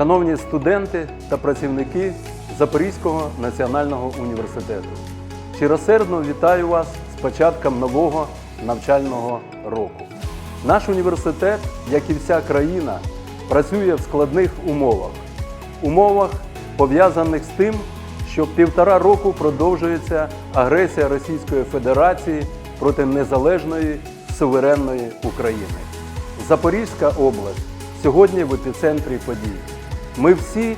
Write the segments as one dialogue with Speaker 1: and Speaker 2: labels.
Speaker 1: шановні студенти та працівники Запорізького національного університету. Щиросердно вітаю вас з початком нового навчального року. Наш університет, як і вся країна, працює в складних умовах. Умовах, пов'язаних з тим, що півтора року продовжується агресія Російської Федерації проти незалежної суверенної України. Запорізька область сьогодні в епіцентрі подій. Ми всі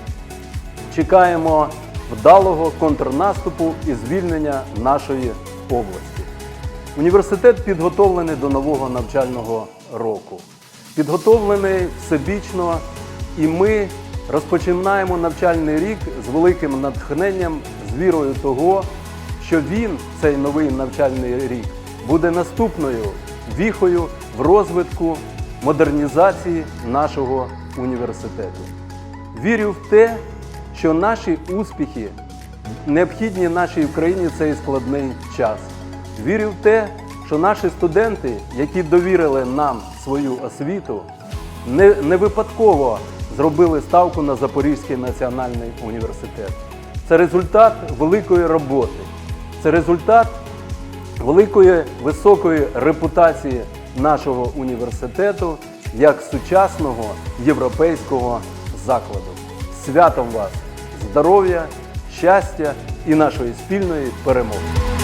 Speaker 1: чекаємо вдалого контрнаступу і звільнення нашої області. Університет підготовлений до нового навчального року. Підготовлений всебічно, і ми розпочинаємо навчальний рік з великим натхненням, з вірою того, що він, цей новий навчальний рік, буде наступною віхою в розвитку модернізації нашого університету. Вірю в те, що наші успіхи необхідні нашій Україні в цей складний час. Вірю в те, що наші студенти, які довірили нам свою освіту, не, не випадково зробили ставку на Запорізький національний університет. Це результат великої роботи, це результат великої високої репутації нашого університету як сучасного європейського закладу. Святом вас! Здоров'я, щастя і нашої спільної перемоги!